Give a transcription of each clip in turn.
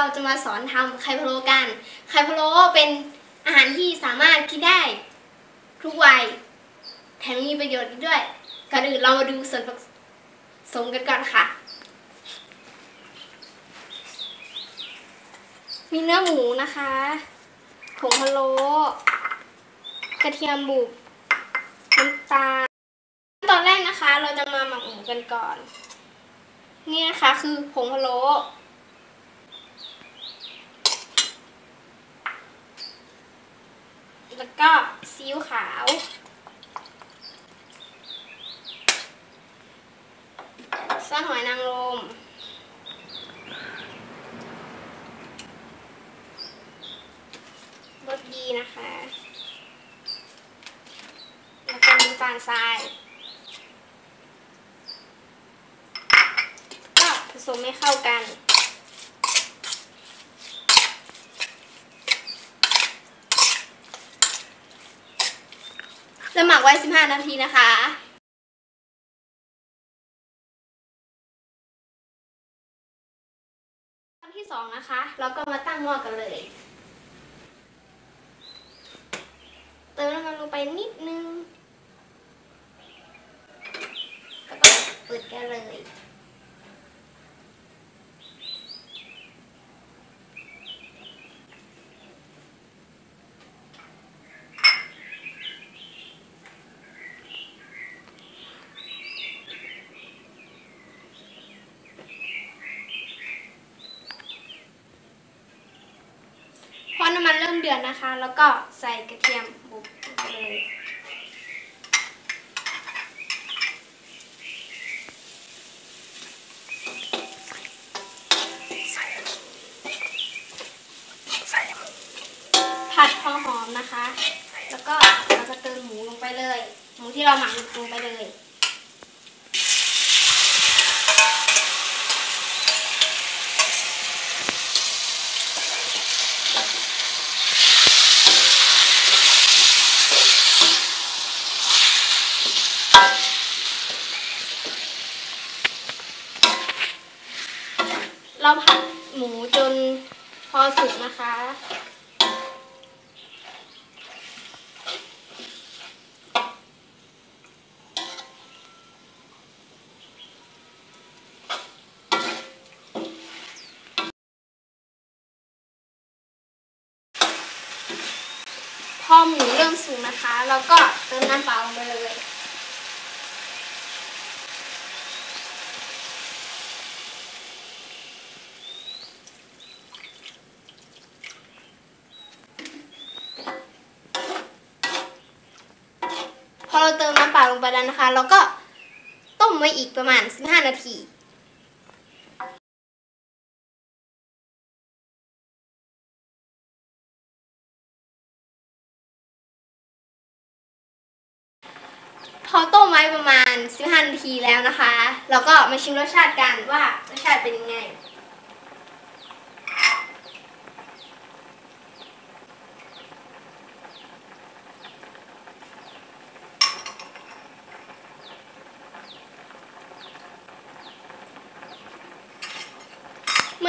เราจะมาสอนทำไข่พะโล้กัน ไข่พะโล้เป็นอาหารที่สามารถกินได้ ทุกวัย แถมมีประโยชน์อีกด้วย ก่อนอื่นเรามาดูส่วนผสมกันก่อนค่ะ มีเนื้อหมูนะคะผงพะโล้ กระเทียมบุบ น้ำตาลตอนแรกนะคะ เราจะมาหมักหมูกันก่อน นี่นะคะคือผงพะโล้ แล้วก็ซีอิ๊วขาว ซอสหอยนางรมรสดีนะคะ แล้วก็น้ำตาลทรายก็ผสมให้เข้ากัน แล้วหมักไว้ 15 นาทีนะคะขั้นที่สองนะคะ เราก็มาตั้งหม้อกันเลย เติมน้ำมันลงไปนิดนึงแล้วก็เปิดแก๊สเลย้ำมันเริ่มเดือดนะคะ แล้วก็ใส่กระเทียมบุบไปเลยผัดพอหอมนะคะ แล้วก็เราจะเติมหมูลงไปเลย หมูที่เราหมักลงไปเลย เราผัดหมูจนพอสุกนะคะ พอหมูเริ่มสุกนะคะ เราก็เติมน้ำเปล่าลงไปเลย เราเติมน้ำเปล่าลงไปแล้วนะคะ เราก็ต้มไว้อีกประมาณ 15 นาทีพอต้มไว้ประมาณ 15 นาทีแล้วนะคะ เราก็มาชิมรสชาติกันว่ารสชาติเป็นยังไง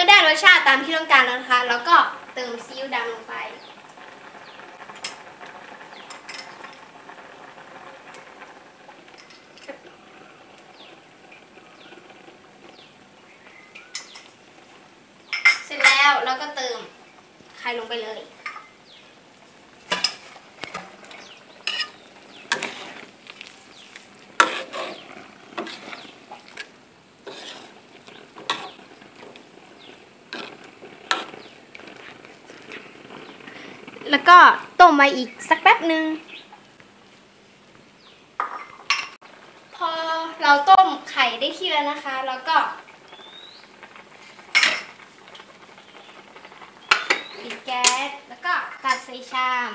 อได้รสชาติตามที่ต้องการแล้วนะคะ แล้วก็เติมซีอิ๊วดำลงไป เสร็จแล้วเราก็เติมไข่ลงไปเลย แล้วก็ต้มไปอีกสักแป๊บหนึ่งพอเราต้มไข่ได้ที่แล้วนะคะ แล้วก็ปิดแก๊สแล้วก็ตัดใส่ชาม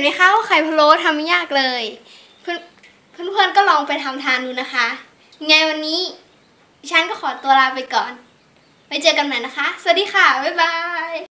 นไหมคะว่าไข่พะโล้ทำไม่ยากเลย เพื่อนเพื่อนๆก็ลองไปทำทานดูนะคะไงวันนี้ฉันก็ขอตัวลาไปก่อน ไปเจอกันใหม่นะคะ สวัสดีค่ะ บ๊ายบาย